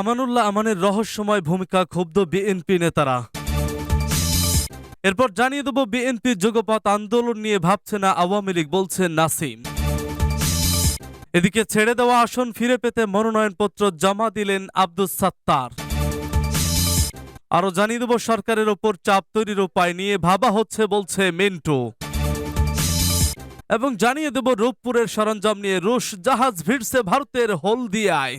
আমানুল্লাহ আমানের রহস্যময় ভূমিকা ক্ষুব্ধ বিএনপি নেতারা। এরপর জানিয়ে দেব বিএনপির যুগপথ আন্দোলন নিয়ে ভাবছে না আওয়ামী লীগ, বলছে নাসিম। এদিকে ছেড়ে দেওয়া আসন ফিরে পেতে মনোনয়নপত্র জমা দিলেন আব্দুস সাত্তার। আরও জানিয়ে দেব সরকারের ওপর চাপ তৈরির উপায় নিয়ে ভাবা হচ্ছে, বলছে মিন্টু। এবং জানিয়ে দেব রূপপুরের সরঞ্জাম নিয়ে রুশ জাহাজ ভিড়ছে ভারতের হলদিয়ায়।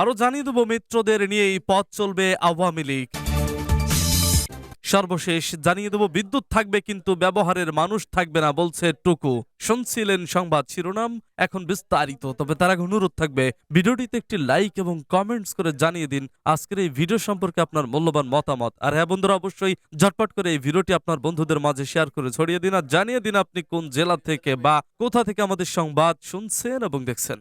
আরও জানিয়ে দেব, মিত্রদের নিয়েই পথ চলবে আওয়ামী লীগ। সর্বশেষ জানিয়ে দেব, বিদ্যুৎ থাকবে কিন্তু ব্যবহারের মানুষ থাকবে না, বলছে টুকু। শুনছিলেন সংবাদ শিরোনাম, এখন বিস্তারিত। তবে তার আগে অনুরোধ থাকবে, ভিডিওটিতে একটি লাইক এবং কমেন্টস করে জানিয়ে দিন, আজকের এই ভিডিও সম্পর্কে আপনার মূল্যবান মতামত। আর হ্যাঁ বন্ধুরা, অবশ্যই ঝটপট করে এই ভিডিওটি আপনার বন্ধুদের মাঝে শেয়ার করে ছড়িয়ে দিন, আর জানিয়ে দিন আপনি কোন জেলা থেকে বা কোথা থেকে আমাদের সংবাদ শুনছেন এবং দেখছেন।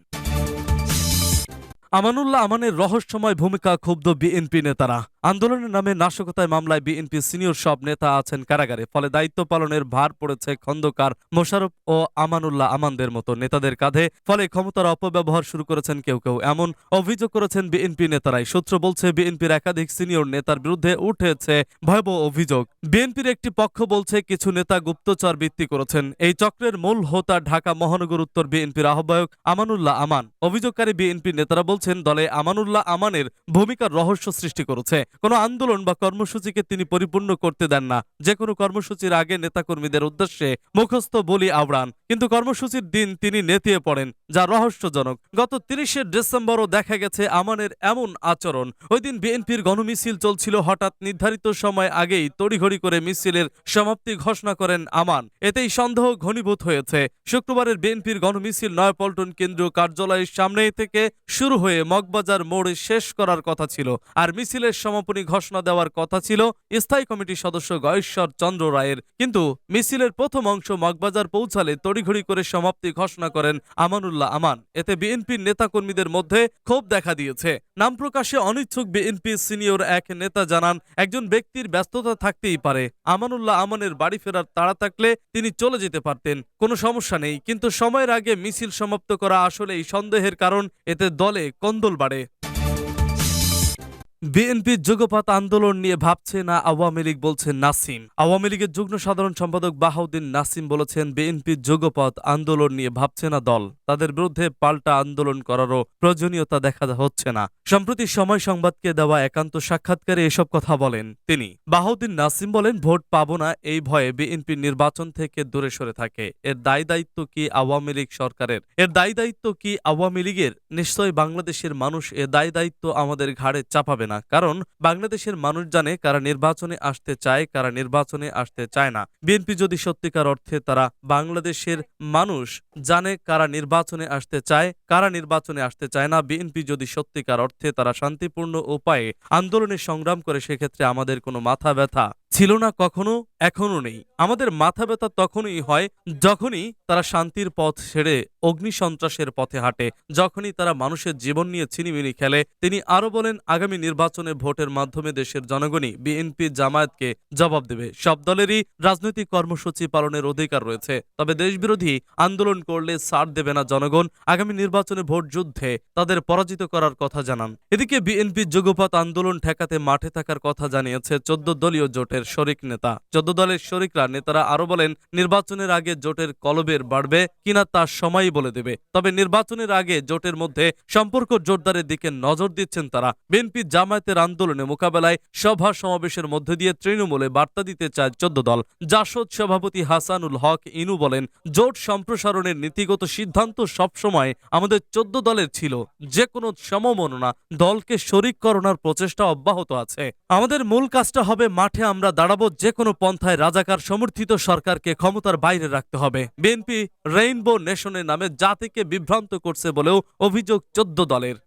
আমানুল্লাহ আমানের রহস্যময় ভূমিকা ক্ষুব্ধ বিএনপি নেতারা। আন্দোলনের নামে নাশকতায় মামলায় বিএনপি সিনিয়র সব নেতা আছেন কারাগারে, ফলে দায়িত্ব পালনের ভার পড়েছে খন্দকার মোশারফ ও আমানুল্লাহ আমানদের মতো নেতাদের কাঁধে, ফলে ক্ষমতার অপব্যবহার শুরু করেছেন কেউ কেউ। এমন অভিযোগ করেছেন বিএনপি নেতারাই। সূত্র বলছে বিএনপির একাধিক সিনিয়র নেতার বিরুদ্ধে উঠেছে ভয়াবহ অভিযোগ। বিএনপির একটি পক্ষ বলছে, কিছু নেতা গুপ্তচর বৃত্তি করেছেন। এই চক্রের মূল হোতা ঢাকা মহানগর উত্তর বিএনপির আহ্বায়ক আমানুল্লাহ আমান। অভিযোগকারী বিএনপি নেতারা বলছেন, দলে আমানুল্লাহ আমানের ভূমিকার রহস্য সৃষ্টি করেছে। কোনো আন্দোলন বা কর্মসূচিকে তিনি পরিপূর্ণ করতে দেন না। যে কোনো কর্মসূচির আগে নেতাকর্মীদের উদ্দেশ্যে মুখস্থ বলি আওড়ান। কিন্তু কর্মসূচির দিন তিনি নেতিয়ে পড়েন, যা রহস্যজনক। গত তিরিশে ডিসেম্বরও দেখা গেছে আমানের এমন আচরণ। ওই দিন বিএনপির গণমিছিল চলছিল হঠাৎ নির্ধারিত সময় আগেই তড়িঘড়ি করে মিছিলের সমাপ্তি ঘোষণা করেন আমান। এতেই সন্দেহ ঘনীভূত হয়েছে। শুক্রবারের বিএনপির গণমিছিল নয়াপল্টন কেন্দ্রীয় কার্যালয়ের সামনে থেকে শুরু হয়ে মগবাজার মোড়ে শেষ করার কথা ছিল আর মিছিলের সমাপনী ঘোষণা দেওয়ার কথা ছিল স্থায়ী কমিটির সদস্য গয়েশ্বর চন্দ্র রায়ের। কিন্তু মিছিলের প্রথম অংশ মগবাজার পৌঁছালে তড়িঘড়ি করে সমাপ্তি ঘোষণা করেন আমানুল্লাহ আমান। এতে বিএনপির নেতাকর্মীদের মধ্যে ক্ষোভ দেখা দিয়েছে। নাম প্রকাশে অনিচ্ছুক বিএনপি সিনিয়র এক নেতা জানান, একজন ব্যক্তির ব্যস্ততা থাকতেই পারে। আমানুল্লাহ আমানের বাড়ি ফেরার তাড়া থাকলে তিনি চলে যেতে পারতেন। কোনো সমস্যা নেই। কিন্তু সময়ের আগে মিছিল সমাপ্ত করা আসলেই সন্দেহের কারণ। এতে দলে কন্দল বাড়ে বিএনপির যুগপাত আন্দোলন নিয়ে ভাবছে না আওয়ামী লীগ বলছেন নাসিম। আওয়ামী লীগের যুগ্ম সাধারণ সম্পাদক বাহাউদ্দিন নাসিম বলেছেন বিএনপির যুগপথ আন্দোলন নিয়ে ভাবছে না দল। তাদের বিরুদ্ধে পাল্টা আন্দোলন করারও প্রয়োজনীয়তা দেখা হচ্ছে না। সম্প্রতি সময় সংবাদকে দেওয়া একান্ত সাক্ষাৎকারে এসব কথা বলেন তিনি। বাহাউদ্দিন নাসিম বলেন, ভোট পাবো না, এই ভয়ে বিএনপি নির্বাচন থেকে দূরে সরে থাকে। এর দায় দায়িত্ব কি আওয়ামী লীগ সরকারের? এর দায় দায়িত্ব কি আওয়ামী লীগের? নিশ্চয় বাংলাদেশের মানুষ এ দায় দায়িত্ব আমাদের ঘাড়ে চাপাবে না। কারণ বাংলাদেশের মানুষ জানে কারা নির্বাচনে আসতে চায়, কারা নির্বাচনে আসতে চায় না। বিএনপি যদি সত্যিকার অর্থে তারা বাংলাদেশের মানুষ জানে কারা নির্বাচনে আসতে চায়, কারা নির্বাচনে আসতে চায় না, বিএনপি যদি সত্যিকার অর্থে তারা শান্তিপূর্ণ উপায়ে আন্দোলনে সংগ্রাম করে, সেক্ষেত্রে আমাদের কোনো মাথা ব্যথা ছিল না কখনো এখনও নেই। আমাদের মাথা ব্যথা তখনই হয় যখনই তারা শান্তির পথ ছেড়ে অগ্নি সন্ত্রাসের পথে হাঁটে। যখনই তারা মানুষের জীবন নিয়ে ছিনিমিনি খেলে, তিনি আরও বলেন, আগামী নির্বাচনে ভোটের মাধ্যমে দেশের জনগণই বিএনপি জামায়াতকে জবাব দেবে। সব দলেরই রাজনৈতিক কর্মসূচি পালনের অধিকার রয়েছে। তবে দেশবিরোধী আন্দোলন করলে সার দেবে না জনগণ। আগামী নির্বাচনে ভোট যুদ্ধে তাদের পরাজিত করার কথা জানান। এদিকে বিএনপি যুগপৎ আন্দোলন ঠেকাতে মাঠে থাকার কথা জানিয়েছে চোদ্দ দলীয় জোটের শরিক নেতা। চোদ্দ দলের শরিকরা নেতারা আরও বলেন, নির্বাচনের আগে জোটের কলবের বাড়বে কিনা তার সময়ই বলে দেবে। তবে নির্বাচনের আগে জোটের মধ্যে সম্পর্ক জোরদারের দিকে নজর দিচ্ছেন তারা। বিএনপি জামায়াতের আন্দোলনে মোকাবেলায় সভা সমাবেশের মধ্যে দিয়ে তৃণমূলে বার্তা দিতে চায় চোদ্দ দল। জাসদ সভাপতি হাসানুল হক ইনু বলেন, জোট সম্প্রসারণের নীতিগত সিদ্ধান্ত সবসময় আমাদের চোদ্দ দলের ছিল। যে কোনো সমমননা দলকে শরিক করোনার প্রচেষ্টা অব্যাহত আছে। আমাদের মূল কাজটা হবে মাঠে আমরা দাঁড়াবো যে কোনো পন্থায় রাজাকার সমর্থিত সরকারকে ক্ষমতার বাইরে রাখতে হবে। বিএনপি রেইনবো নেশনের নামে জাতিকে বিভ্রান্ত করছে বলেও অভিযোগ চোদ্দ দলের।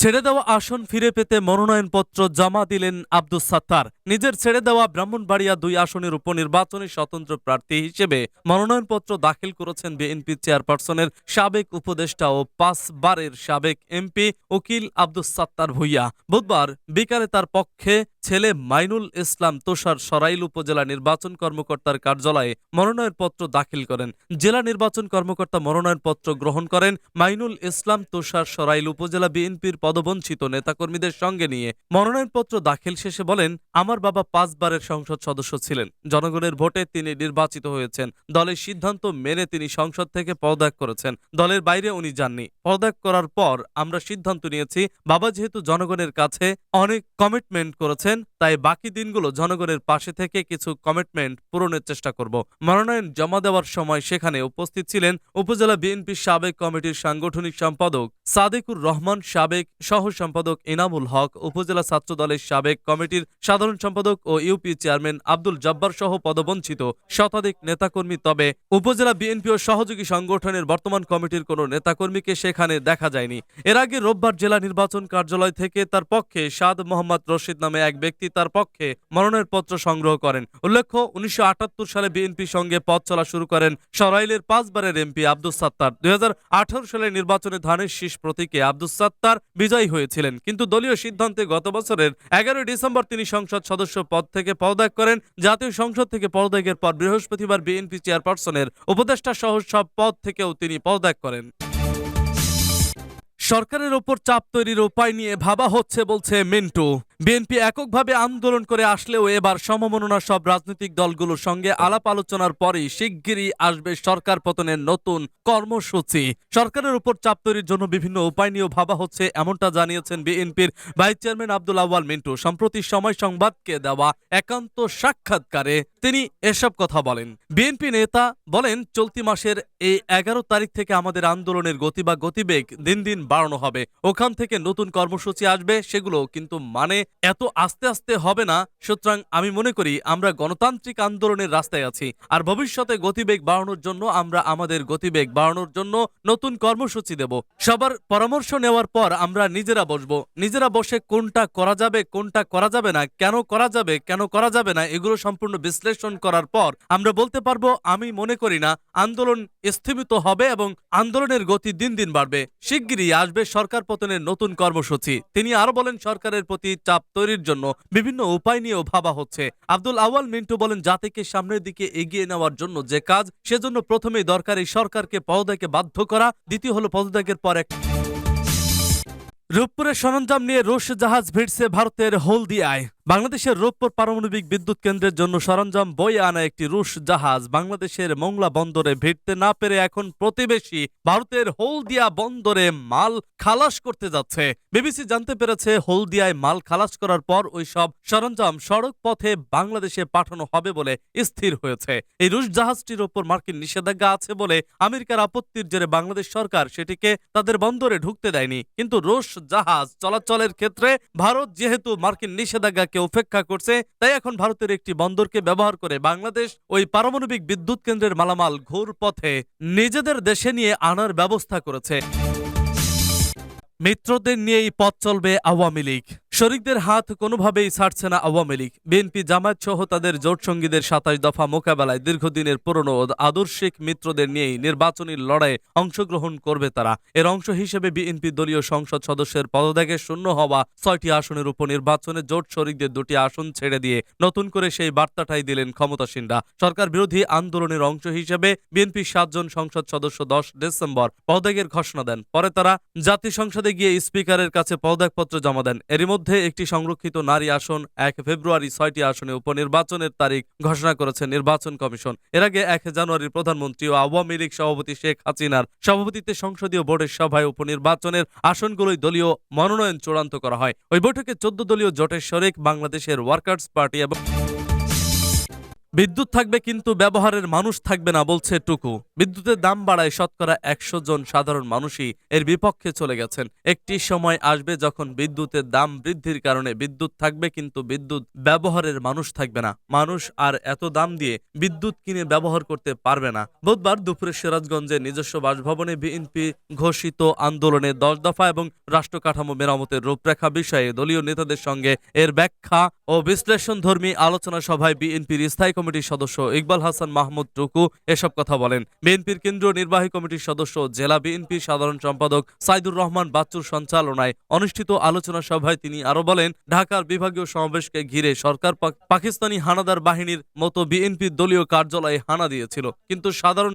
ছেড়ে দেওয়া আসন ফিরে পেতে মনোনয়নপত্র জমা দিলেন আব্দুস সাত্তার। নিজের ছেড়ে দেওয়া ব্রাহ্মণবাড়িয়া দুই আসনের উপনির্বাচনে স্বতন্ত্র প্রার্থী হিসেবে মনোনয়নপত্র দাখিল করেছেন বিএনপি চেয়ারপারসনের সাবেক উপদেষ্টা ও পাঁচবারের সাবেক এমপি উকিল আব্দুস সাত্তার ভুইয়া। বুধবার বিকালে তার পক্ষে ছেলে মাইনুল ইসলাম তোষার সরাইল উপজেলা নির্বাচন কর্মকর্তার কার্যালয়ে মনোনয়নপত্র দাখিল করেন। জেলা নির্বাচন কর্মকর্তা মনোনয়নপত্র গ্রহণ করেন মাইনুল ইসলাম তোষার সরাইল উপজেলা বিএনপির পদবঞ্চিত নেতাকর্মীদের সঙ্গে নিয়ে। মনোনয়নপত্র দাখিল শেষে বলেন, আমার বাবা পাঁচবারের সংসদ সদস্য ছিলেন। জনগণের ভোটে তিনি নির্বাচিত হয়েছেন। দলের সিদ্ধান্ত মেনে তিনি সংসদ থেকে পদত্যাগ করেছেন। দলের বাইরে উনি যাননি। পদত্যাগ করার পর আমরা সিদ্ধান্ত নিয়েছি, বাবা যেহেতু জনগণের কাছে অনেক কমিটমেন্ট করেছেন, তাই বাকি দিনগুলো জনগণের পাশে থেকে কিছু কমিটমেন্ট পূরণের চেষ্টা করব। মনোনয়ন জমা দেওয়ার সময় সেখানে উপস্থিত ছিলেন উপজেলা বিএনপির সাবেক কমিটির সাংগঠনিক সম্পাদক সাদেকুর রহমান, সাবেক সহ সম্পাদক এনামুল হক, উপজেলা ছাত্র দলের সাবেক কমিটির সাধারণ সম্পাদক ও ইউপি চেয়ারম্যান আব্দুল জব্বার সহ পদবঞ্চিত শতাধিক নেতাকর্মী। তবে উপজেলা বিএনপি ও সহযোগী সংগঠনের বর্তমান কমিটির কোনো নেতাকর্মীকে সেখানে দেখা যায়নি। এর আগে রোববার জেলা নির্বাচন কার্যালয় থেকে তার পক্ষে সাদ মোহাম্মদ রশিদ নামে এক ব্যক্তি তার পক্ষে মনোনয়নপত্র সংগ্রহ করেন। উল্লেখ্য, উনিশশো সালে বিএনপির সঙ্গে পথ চলা শুরু করেন সরাইলের পাঁচবারের এমপি আব্দুস সাত্তার। দুই সালের নির্বাচনে ধানের শীষ প্রতীকে আব্দুস সাত্তার বিজয়ী হয়েছিলেন। কিন্তু দলীয় সিদ্ধান্তে গত বছরের এগারোই ডিসেম্বর তিনি সংসদ সদস্য পদ থেকে পদত্যাগ করেন। জাতীয় সংসদ থেকে পদত্যাগের পর বৃহস্পতিবার বিএনপি চেয়ারপারসনের উপদেষ্টা সহ সব পদ থেকেও তিনি পদত্যাগ করেন। সরকারের ওপর চাপ তৈরির উপায় নিয়ে ভাবা হচ্ছে বলছে মিন্টু। বিএনপি এককভাবে আন্দোলন করে আসলেও এবার সমমননা সব রাজনৈতিক দলগুলোর সঙ্গে আলাপ আলোচনার পরেই শিগগিরই আসবে সরকার পতনের নতুন কর্মসূচি। সরকারের উপর চাপ তৈরির জন্য বিভিন্ন উপায় নিয়েও ভাবা হচ্ছে, এমনটা জানিয়েছেন বিএনপির ভাইস চেয়ারম্যান আব্দুল আওয়াল মিন্টু। সম্প্রতি সময় সংবাদকে দেওয়া একান্ত সাক্ষাৎকারে তিনি এসব কথা বলেন। বিএনপি নেতা বলেন, চলতি মাসের এই এগারো তারিখ থেকে আমাদের আন্দোলনের গতি বা গতিবেগ দিন দিন বাড়ানো হবে। ওখান থেকে নতুন কর্মসূচি আসবে সেগুলো কিন্তু মানে এত আস্তে আস্তে হবে না, সুতরাং আমি মনে করি আমরা গণতান্ত্রিক আন্দোলনের রাস্তায় আছি। আর ভবিষ্যতে গতিবেগ বাড়ানোর জন্য আমরা আমাদের গতিবেগ বাড়ানোর জন্য নতুন কর্মসূচি দেব। সবার পরামর্শ নেওয়ার পর আমরা নিজেরা বসবো। নিজেরা বসে কোনটা করা যাবে, কোনটা করা যাবে না, কেন করা যাবে, কেন করা যাবে না, এগুলো সম্পূর্ণ বিশ্লেষণ করার পর আমরা বলতে পারব, আমি মনে করি না, আন্দোলন স্থিমিত হবে এবং আন্দোলনের গতি দিন দিন বাড়বে। শিগগিরই আসবে সরকার পতনের নতুন কর্মসূচি। তিনি আরও বলেন, সরকারের প্রতি চাপ তৈরির জন্য বিভিন্ন উপায় নিয়েও ভাবা হচ্ছে। আব্দুল আওয়াল মিন্টু বলেন, জাতিকে সামনের দিকে এগিয়ে নেওয়ার জন্য যে কাজ, সেজন্য প্রথমেই দরকার এই সরকারকে পদত্যাগে বাধ্য করা, দ্বিতীয় হলো পদত্যাগের পর এক রূপপুরের সরঞ্জাম নিয়ে রুশ জাহাজ ভিড়ছে ভারতের হলদিয়ায়। বাংলাদেশের রূপপুর পারমাণবিক বিদ্যুৎ কেন্দ্রের জন্য সরঞ্জাম বয়ে আনা একটি রুশ জাহাজ বাংলাদেশের মোংলা বন্দরে ভিড়তে না পেরে এখন প্রতিবেশী ভারতের হলদিয়া বন্দরে মাল খালাস করতে যাচ্ছে। বিবিসি জানতে পেরেছে, হলদিয়ায় মাল খালাস করার পর ওই সব সরঞ্জাম সড়ক পথে বাংলাদেশে পাঠানো হবে বলে স্থির হয়েছে। এই রুশ জাহাজটির ওপর মার্কিন নিষেধাজ্ঞা আছে বলে আমেরিকার আপত্তির জেরে বাংলাদেশ সরকার সেটিকে তাদের বন্দরে ঢুকতে দেয়নি। কিন্তু রুশ জাহাজ চলাচলের ক্ষেত্রে ভারত যেহেতু মার্কিন নিষেধাজ্ঞাকে উপেক্ষা করছে, তাই এখন ভারতের একটি বন্দরকে ব্যবহার করে বাংলাদেশ ওই পারমাণবিক বিদ্যুৎ কেন্দ্রের মালামাল ঘোর পথে নিজেদের দেশে নিয়ে আনার ব্যবস্থা করেছে। মিত্রদের নিয়েই পথ চলবে আওয়ামী লীগ। শরিকদের হাত কোনোভাবেই ছাড়ছে না আওয়ামী লীগ। বিএনপি জামায়াত সহ তাদের জোট সঙ্গীদের সাতাশ দফা মোকাবেলায় দীর্ঘদিনের পুরনো আদর্শিক মিত্রদের নিয়েই নির্বাচনী লড়াইয়ে অংশগ্রহণ করবে তারা। এর অংশ হিসেবে বিএনপি দলীয় সংসদ সদস্যের পদত্যাগে শূন্য হওয়া ছয়টি আসনের উপনির্বাচনে জোট শরিকদের দুটি আসন ছেড়ে দিয়ে নতুন করে সেই বার্তাটাই দিলেন ক্ষমতাসীনরা। সরকার বিরোধী আন্দোলনের অংশ হিসেবে বিএনপি সাতজন সংসদ সদস্য দশ ডিসেম্বর পদত্যাগের ঘোষণা দেন। পরে তারা জাতীয় সংসদে গিয়ে স্পিকারের কাছে পদত্যাগপত্র জমা দেন। এরই মধ্যে একটি সংরক্ষিত নারী আসন এক ফেব্রুয়ারি ছয়টি আসনে উপনির্বাচনের তারিখ ঘোষণা করেছে নির্বাচন কমিশন। এর আগে এক জানুয়ারি প্রধানমন্ত্রী ও আওয়ামী লীগ সভাপতি শেখ হাসিনার সভাপতিত্বে সংসদীয় বোর্ডের সভায় উপনির্বাচনের আসনগুলোই দলীয় মনোনয়ন চূড়ান্ত করা হয়। ওই বৈঠকে চোদ্দ দলীয় জোটের শরিক বাংলাদেশের ওয়ার্কার্স পার্টি এবং বিদ্যুৎ থাকবে কিন্তু ব্যবহারের মানুষ থাকবে না, বলছে টুকু। বিদ্যুতের দাম বাড়ায় শতকরা একশো জন সাধারণ মানুষই এর বিপক্ষে চলে গেছেন। একটি সময় আসবে যখন বিদ্যুতের দাম বৃদ্ধির কারণে বিদ্যুৎ থাকবে কিন্তু বিদ্যুৎ ব্যবহারের মানুষ থাকবে না। মানুষ আর এত দাম দিয়ে বিদ্যুৎ কিনে ব্যবহার করতে পারবে না। বুধবার দুপুরে সিরাজগঞ্জে নিজস্ব বাসভবনে বিএনপি ঘোষিত আন্দোলনে দশ দফা এবং রাষ্ট্র কাঠামো মেরামতের রূপরেখা বিষয়ে দলীয় নেতাদের সঙ্গে এর ব্যাখ্যা ও বিশ্লেষণধর্মী আলোচনা সভায় বিএনপির স্থায়ী কমিটির সদস্য ইকবাল হাসান মাহমুদ টুকু এসব কথা বলেন। বিএনপির কেন্দ্রীয় নির্বাহী কমিটির সদস্য জেলা বিএনপি সাধারণ সম্পাদক সাইদুর রহমান বাচ্চুর সঞ্চালনায় অনুষ্ঠিত আলোচনা সভায় তিনি আরও বলেন, ঢাকার বিভাগীয় সমাবেশকে ঘিরে সরকার পাকিস্তানি হানাদার বাহিনীর মতো বিএনপির দলীয় কার্যালয়ে হানা দিয়েছিল। কিন্তু সাধারণ